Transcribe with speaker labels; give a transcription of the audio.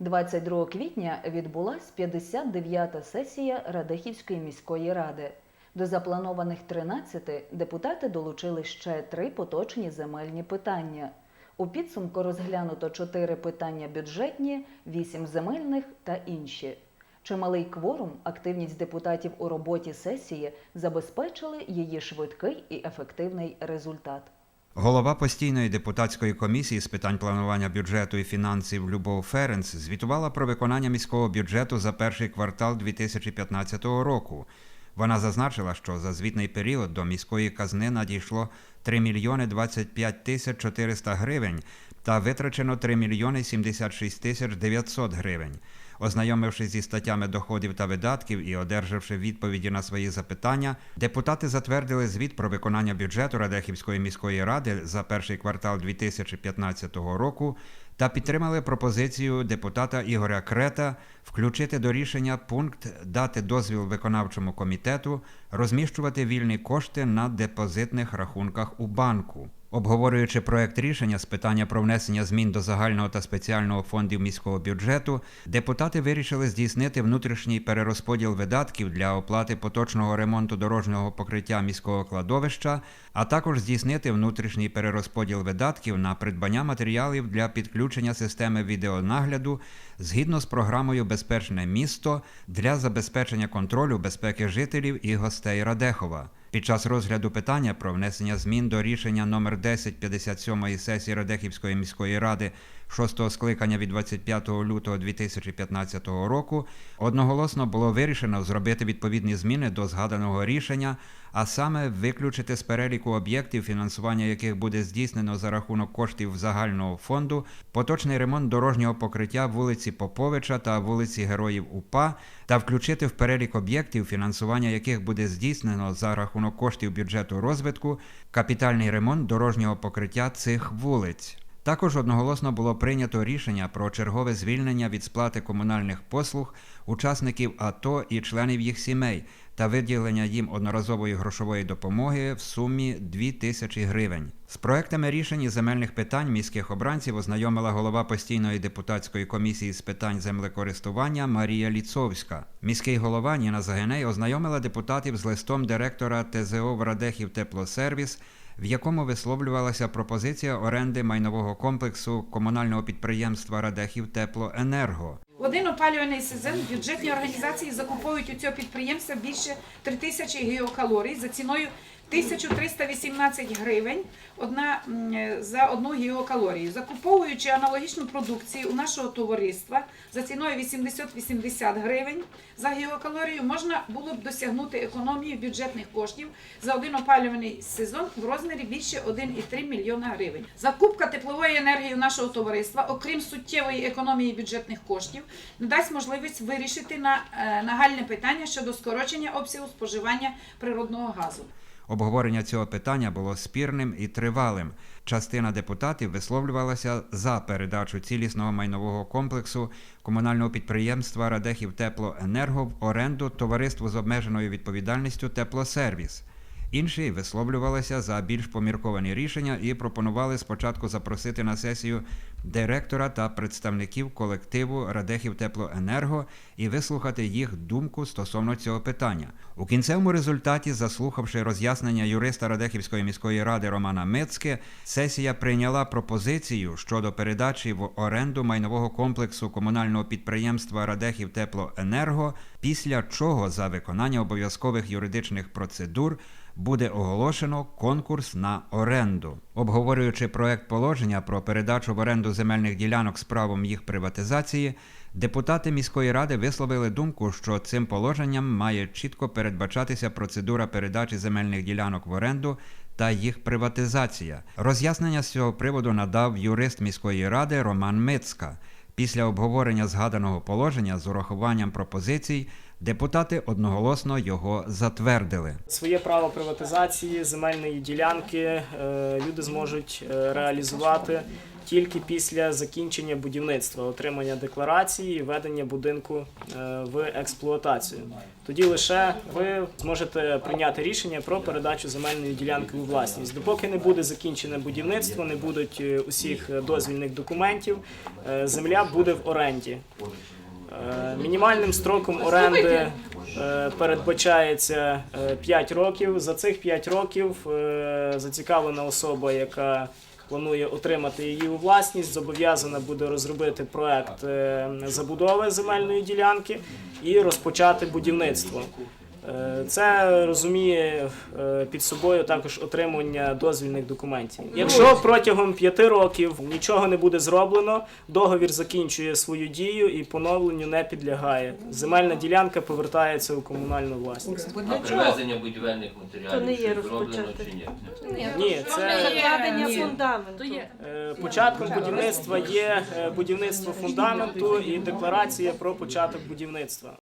Speaker 1: 22 квітня відбулась 59-та сесія Радехівської міської ради. До запланованих 13 депутати долучили ще три поточні земельні питання. У підсумку розглянуто 4 питання бюджетні, 8 земельних та інші. Чималий кворум, активність депутатів у роботі сесії забезпечили її швидкий і ефективний результат.
Speaker 2: Голова постійної депутатської комісії з питань планування бюджету і фінансів Любов Ференц звітувала про виконання міського бюджету за перший квартал 2015 року. Вона зазначила, що за звітний період до міської казни надійшло 3 мільйони 25 тисяч 400 гривень та витрачено 3 мільйони 76 тисяч 900 гривень. Ознайомившись зі статтями доходів та видатків і одержавши відповіді на свої запитання, депутати затвердили звіт про виконання бюджету Радехівської міської ради за перший квартал 2015 року та підтримали пропозицію депутата Ігоря Крета включити до рішення пункт дати дозвіл виконавчому комітету розміщувати вільні кошти на депозитних рахунках у банку. Обговорюючи проект рішення з питання про внесення змін до загального та спеціального фондів міського бюджету, депутати вирішили здійснити внутрішній перерозподіл видатків для оплати поточного ремонту дорожнього покриття міського кладовища, а також здійснити внутрішній перерозподіл видатків на придбання матеріалів для підключення системи відеонагляду згідно з програмою Безпечне місто для забезпечення контролю безпеки жителів і гостей Радехова. Під час розгляду питання про внесення змін до рішення номер 10 57 сесії Радехівської міської ради 6 скликання від 25 лютого 2015 року одноголосно було вирішено зробити відповідні зміни до згаданого рішення, а саме виключити з переліку об'єктів, фінансування яких буде здійснено за рахунок коштів загального фонду, поточний ремонт дорожнього покриття вулиці Поповича та вулиці Героїв УПА, та включити в перелік об'єктів, фінансування яких буде здійснено за рахунок коштів бюджету розвитку, капітальний ремонт дорожнього покриття цих вулиць. Також одноголосно було прийнято рішення про чергове звільнення від сплати комунальних послуг учасників АТО і членів їх сімей та виділення їм одноразової грошової допомоги в сумі 2 тисячі гривень. З проектами рішень земельних питань міських обранців ознайомила голова постійної депутатської комісії з питань землекористування Марія Ліцовська. Міський голова Ніна Загеней ознайомила депутатів з листом директора ТЗО Врадехів Теплосервіс в якому висловлювалася пропозиція оренди майнового комплексу комунального підприємства Радехів Теплоенерго.
Speaker 3: Один опалювальний сезон бюджетні організації закуповують у цього підприємства більше 3 тисячі гіокалорій за ціною 1318 гривень одна, за одну гігакалорію. Закуповуючи аналогічну продукцію у нашого товариства за ціною 80-80 гривень за гігакалорію, можна було б досягнути економії бюджетних коштів за один опалювальний сезон в розмірі більше 1,3 мільйона гривень. Закупка теплової енергії у нашого товариства, окрім суттєвої економії бюджетних коштів, надасть можливість вирішити на е, нагальне питання щодо скорочення обсягу споживання природного газу.
Speaker 2: Обговорення цього питання було спірним і тривалим. Частина депутатів висловлювалася за передачу цілісного майнового комплексу комунального підприємства Радехів Теплоенерго в оренду товариству з обмеженою відповідальністю Теплосервіс. Інші висловлювалися за більш помірковані рішення і пропонували спочатку запросити на сесію директора та представників колективу Радехів Теплоенерго і вислухати їх думку стосовно цього питання. У кінцевому результаті, заслухавши роз'яснення юриста Радехівської міської ради Романа Мицьке, сесія прийняла пропозицію щодо передачі в оренду майнового комплексу комунального підприємства Радехів Теплоенерго, після чого за виконання обов'язкових юридичних процедур буде оголошено конкурс на оренду. Обговорюючи проект положення про передачу в оренду земельних ділянок з правом їх приватизації, депутати міської ради висловили думку, що цим положенням має чітко передбачатися процедура передачі земельних ділянок в оренду та їх приватизація. Роз'яснення з цього приводу надав юрист міської ради Роман Мицька. Після обговорення згаданого положення з урахуванням пропозицій депутати одноголосно його затвердили.
Speaker 4: Своє право приватизації земельної ділянки е, люди зможуть е, реалізувати тільки після закінчення будівництва, отримання декларації і введення будинку е, в експлуатацію. Тоді лише ви зможете прийняти рішення про передачу земельної ділянки у власність. Допоки не буде закінчене будівництво, не будуть е, усіх дозвільних документів, е, земля буде в оренді. Мінімальним строком оренди передбачається 5 років. За цих 5 років зацікавлена особа, яка планує отримати її у власність, зобов'язана буде розробити проект е, забудови земельної ділянки і розпочати будівництво. Е, Це розуміє е, під собою також отримання дозвільних документів. Якщо протягом п'яти років нічого не буде зроблено, договір закінчує свою дію і поновленню не підлягає. Земельна ділянка повертається у комунальну власність.
Speaker 5: А привезення будівельних матеріалів
Speaker 6: То не є
Speaker 5: чи зроблено чи ні?
Speaker 4: Ні, це
Speaker 6: Закладення фундаменту.
Speaker 4: е, початком будівництва є будівництво фундаменту і декларація про початок будівництва.